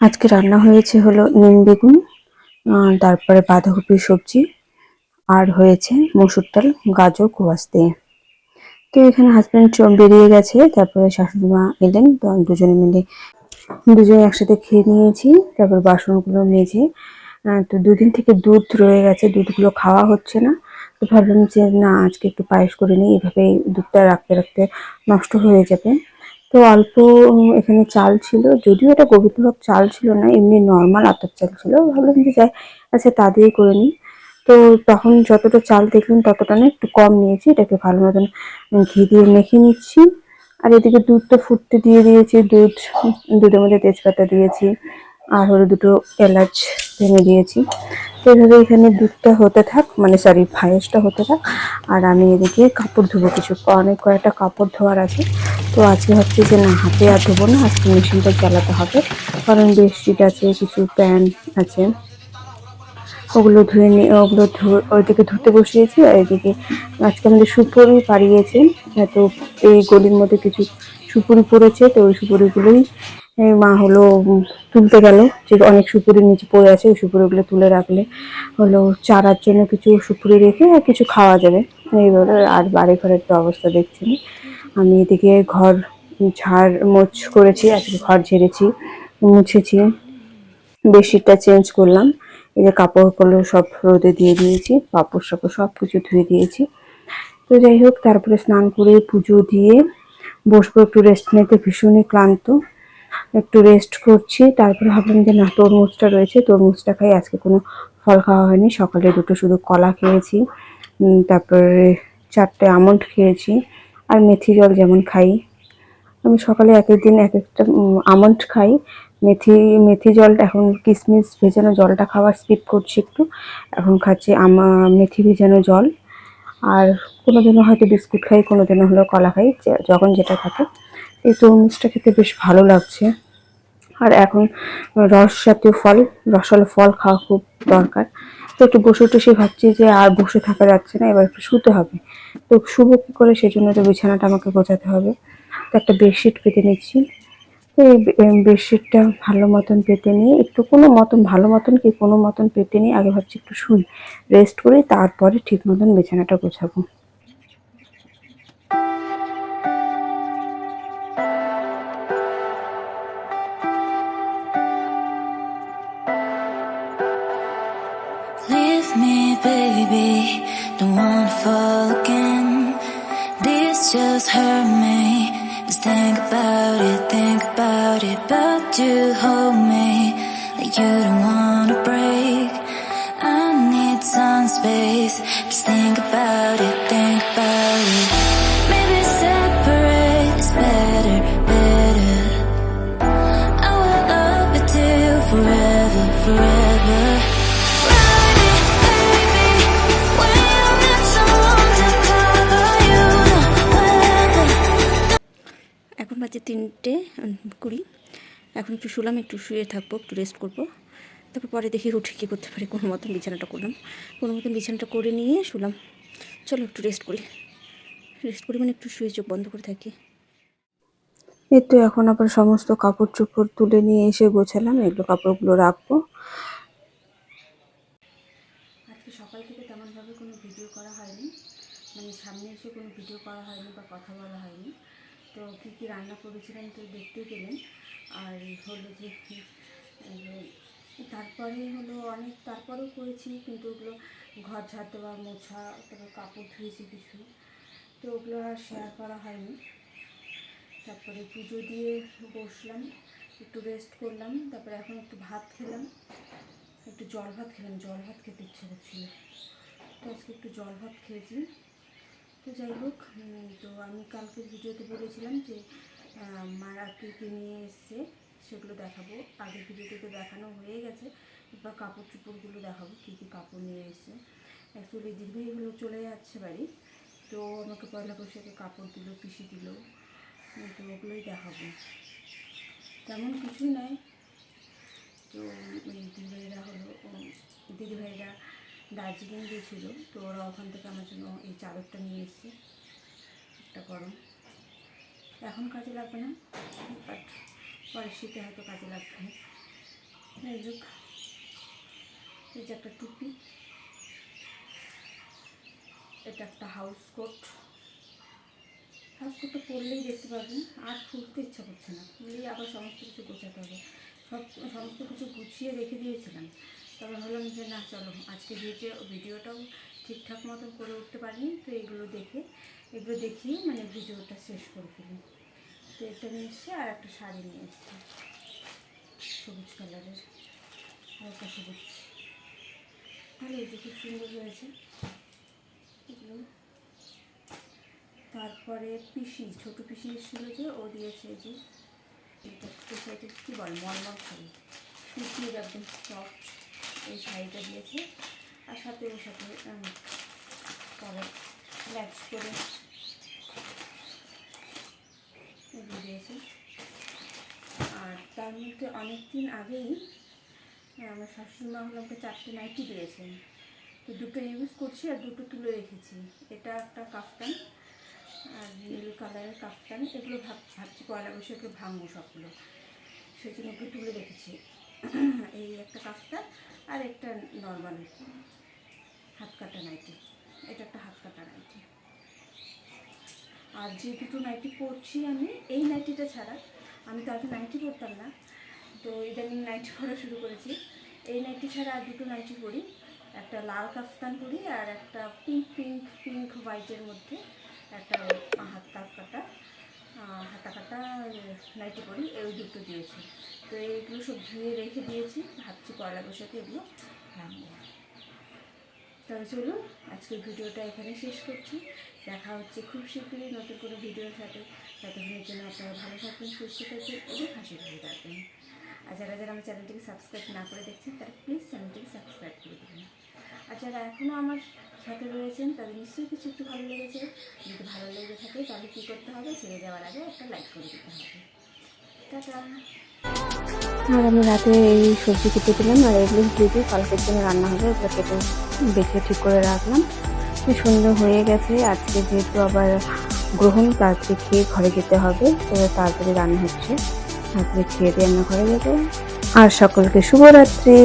আজকে রান্না হয়েছে হলো নিম বেগুন তারপরে বাঁধাকপির সবজি, আর হয়েছে মসুর ডাল, গাজর, কোয়াশ দিয়ে। তো এখানে হাজবেন্ড বেরিয়ে গেছে, তারপরে শাশুড়ি মা এলেন, তো দুজনে মিলে দুজনে একসাথে খেয়ে নিয়েছি, তারপর বাসনগুলো মেজে তো দুদিন থেকে দুধ রয়ে গেছে, দুধগুলো খাওয়া হচ্ছে না। তো ভাবলাম যে না, আজকে একটু পায়েস করে নিই এভাবে দুধটা রাখতে রাখতে নষ্ট হয়ে যাবে। তো অল্প এখানে চাল ছিল। যদিও এটা গোবিন্দভোগ চাল ছিল না, এমনি নর্মাল আতপ চাল ছিল। ভাবলাম যে যাই আচ্ছা তা দিয়েই করে নিই। তো তখন যতটা চাল দেখলাম ততটা না, একটু কম নিয়েছি। এটাকে ভালো মতন ঘি দিয়ে মেখে নিচ্ছি। আর এদিকে দুধটা ফুটতে দিয়ে দিয়েছি, দুধ, দুধের মধ্যে তেজপাতা দিয়েছি। আর হলো দুটো এলাচ ভেঙে দিয়েছি। তো এভাবে এখানে দুধটা হতে থাক মানে সরি পায়েসটা হতে থাক। আর আমি এদিকে কাপড় ধোবো কিছু, অনেক কয়েকটা কাপড় ধোয়ার আছে। তো আজকে হচ্ছে যে না, হাতে আর ধোবো না, আজকে মেশিনটা চালাতে হবে। কারণ বেডশিট আছে, কিছু প্যান্ট আছে। ওগুলো ধুয়ে নিয়ে ওগুলো ওইদিকে ধুতে বসিয়েছি আর এদিকে আজকে আমাদের সুপুরি পাড়িয়েছে। তো এই গলির মধ্যে কিছু সুপুরি পড়েছে, তো ওই সুপুরিগুলোই মা হলো তুলতে গেল। যে অনেক সুপুরি নিচে পড়ে আছে, ওই সুপুরিগুলো তুলে রাখলে হলো চারার জন্য কিছু সুপুরি রেখে আর কিছু খাওয়া যাবে। এইভাবে আর বাড়ি ঘরের তো অবস্থা দেখছি না। আমি এদিকে ঘর ঝাড় মোছ করেছি, আজকে ঘর ঝেড়েছি, মুছেছি। বেডশিটটা চেঞ্জ করলাম, এই যে কাপড়গুলো সব রোদে দিয়ে দিয়েছি পাপড় সাপড় সব কিছু ধুয়ে দিয়েছি। তো যাই হোক, তারপরে স্নান করে পুজো দিয়ে বসবো, একটু রেস্ট নিতে, ভীষণই ক্লান্ত। একটু রেস্ট করছি, তারপরে ভাবলাম যে না, তরমুজটা রয়েছে, তরমুজটা খাই, আজকে কোনো ফল খাওয়া হয়নি, সকালে দুটো শুধু কলা খেয়েছি। তারপরে চারটে আমন্ড খেয়েছি আর মেথি জল যেমন খাই। আমি সকালে এক দিন এক একটা আমন্ড খাই। মেথি মেথি জলটা এখন কিশমিশ ভেজানো জলটা খাওয়া স্কিপ করছি একটু। এখন খাচ্ছি আমা, মেথি ভেজানো জল। আর কোনো দিনও হয়তো বিস্কুট খাই কোনো দিনও হলো কলা খাই যখন যেটা থাকে। এই তরমুজটা খেতে বেশ ভালো লাগছে। আর এখন রস জাতীয় ফল রসালো ফল খাওয়া খুব দরকার। তো একটু বসে উঠে সে ভাবছি যে আর বসে থাকা যাচ্ছে না, এবার একটু শুতে হবে। তো শুভ কী করে সেজন্য তো বিছানাটা আমাকে গোছাতে হবে। তো একটা বেডশিট পেতে নিচ্ছি। তো এই বেডশিটটা ভালো মতন পেতে নিয়ে, একটু কোনো মতন, ভালো মতন কি কোনো মতন পেতে নিয়ে আগে ভাবছি একটু শুই রেস্ট করে তারপরে ঠিক মতন বিছানাটা গোছাবো। Baby. Don't wanna fall again. This just hurt me. Just think about it, think about it. But you hold me like you don't wanna break. I need some space. Just think about it, বাজে তিনটে কুড়ি। এখন একটু শুলাম একটু শুয়ে থাকব একটু rest করব। তারপর পরে দেখি উঠে কী করতে পারি। কোনো মতন বিছানাটা করলাম। কোনো মতন বিছানাটা করে নিয়ে শুলাম। চলো একটু রেস্ট করি। রেস্ট করি মানে একটু শুয়ে চোখ বন্ধ করে থাকি। এই তো এখন আবার সমস্ত কাপড় চোপড় তুলে নিয়ে এসে গোছালাম। এগুলো কাপড়গুলো রাখব। আজকে সকাল থেকে তেমনভাবে কোনো ভিডিও করা হয়নি। মানে সামনে এসে কোনো ভিডিও করা হয়নি বা কথা বলা হয়নি। তো কী কী রান্না করেছিলাম তো দেখতেই পেলেন। আর হলো যে, তারপরে হলো অনেক তারপরেও করেছি, কিন্তু ওগুলো ঘর ঝাড় দেওয়া মোছা, তারপর কাপড় ধুয়েছি কিছু। তো ওগুলো আর শেয়ার করা হয়নি। তারপরে পুজো দিয়ে বসলাম, একটু রেস্ট করলাম, তারপরে এখন একটু ভাত খেলাম। একটু জল ভাত খেলাম জল ভাত খেতে ইচ্ছে করছিল। তো আজকে একটু জল ভাত খেয়েছি। তো যাই হোক তো আমি কালকে ভিডিওতে বলেছিলাম যে মারা কী কী নিয়ে এসছে সেগুলো দেখাবো। আগের ভিডিওতে তো দেখানো হয়ে গেছে এবার কাপড় চোপড়গুলো দেখাবো, কী কী কাপড় নিয়ে এসছে। অ্যাকচুয়ালি দিদিভাইগুলো চলে যাচ্ছে বাড়ি, তো আমাকে পয়লা বৈশাখে কাপড় দিল, পিসি দিল, তো ওগুলোই দেখাবো। তেমন কিছুই নয় তো এই দিদিভাইরা হলো দিদিভাইরা দার্জিলিং গিয়েছিল, তো ওরা ওখান থেকে আমার জন্য এই চাদরটা নিয়ে এসছে। একটা গরম। এখন কাজে লাগবে না বাট পরে শীতে হয়তো কাজে লাগবে। এই যুগ এই যে একটা টুপি। এটা একটা হাউস কোট হাউস কোটটা পরলেই দেখতে পারবেন, আর খুলতে ইচ্ছা করছে না। খুললেই আবার সমস্ত কিছু গোছাতে হবে। সব, সমস্ত কিছু গুছিয়ে রেখে দিয়েছিলাম। তবে ভাবলাম যে না, চলো আজকে ভিডিও ভিডিওটাও ঠিকঠাক মতন করে উঠতে পারিনি, তো এগুলো দেখে, এগুলো দেখিয়ে মানে ভিডিওটা শেষ করে ফেলি। তো এটা নিয়ে এসছে আর একটা শাড়ি নিয়ে এসছে, সবুজ কালারের। আর হালকা সবুজ। ভালো হয়েছে খুব সুন্দর হয়েছে, এগুলো। তারপরে পিসি, ছোট পিসি এসেছিল যে, ও দিয়েছে এই যে, এটা কী বল, মলমল শাড়ি। সুতির একদম সফট এই শাড়িটা দিয়েছে। আর সাথে ওর সাথে পরে ম্যাচ করে এগুলো দিয়েছে। আর তার মধ্যে অনেক দিন আগেই আমার শাশুড়ি মা হলো আমাকে চারটে নাইটি দিয়েছেন তো দুটো ইউজ করছি আর দুটো তুলে রেখেছি। এটা একটা কাফতান, আর নীল কালারের কাফতান। এগুলো ভাব, ভাবছি পয়লা বৈশাখে ভাঙবো সবগুলো। সেই জন্য ওগুলো তুলে রেখেছি। এই একটা কাফতান আর একটা নর্মাল হাত কাটা নাইটি। এটা একটা হাত কাটা নাইটি। আর যে দুটো নাইটি পরছি আমি, এই নাইটিটা ছাড়া আমি তো আগে নাইটি পরতাম না। তো ইদানিং নাইটি পরা শুরু করেছি। এই নাইটি ছাড়া আর দুটো নাইটি পরি। একটা লাল কাফতান পরি আর একটা পিঙ্ক পিঙ্ক পিঙ্ক হোয়াইটের মধ্যে একটা হাত কাপ কাটা। হাতা কাটা নাইটি পরি, এই দুটো দিয়েছি। তো এইগুলো সব ধুয়ে রেখে দিয়েছি। ভাবছি পয়লা বৈশাখে এগুলো রাখব। তবে চলুন, আজকের ভিডিওটা এখানে শেষ করছি। দেখা হচ্ছে খুব শীঘ্রই নতুন কোনো ভিডিওর সাথে। ততক্ষণের জন্য আপনারা ভালো থাকবেন, সুস্থ থাকবেন এবং হাসি খুশি থাকবেন। আর যারা যারা আমার চ্যানেলটিকে সাবস্ক্রাইব না করে দেখছেন, তারা প্লিজ চ্যানেলটিকে সাবস্ক্রাইব করে দেবেন। আর যারা এখনও আমার সাথে রয়েছেন, তাদের নিশ্চয়ই কিছু একটু ভালো লেগেছে। যদি ভালো লেগে থাকে, তাহলে কী করতে হবে? ছেড়ে যাওয়ার আগে একটা লাইক করে দিতে হবে। আর আমি রাতে এই সবজি কেটে দিলাম, আর এগুলো দিয়ে কালকের জন্য রান্না হবে ওগুলো কেটে বেছে ঠিক করে রাখলাম। তো সুন্দর হয়ে গেছে, আজকে যেহেতু আবার গ্রহণ তাড়াতাড়ি খেয়ে ঘরে যেতে হবে, তো তাড়াতাড়ি রান্না হচ্ছে। তাড়াতাড়ি খেয়ে দিয়ে আমরা ঘরে যেতে আর সকলকে শুভরাত্রি।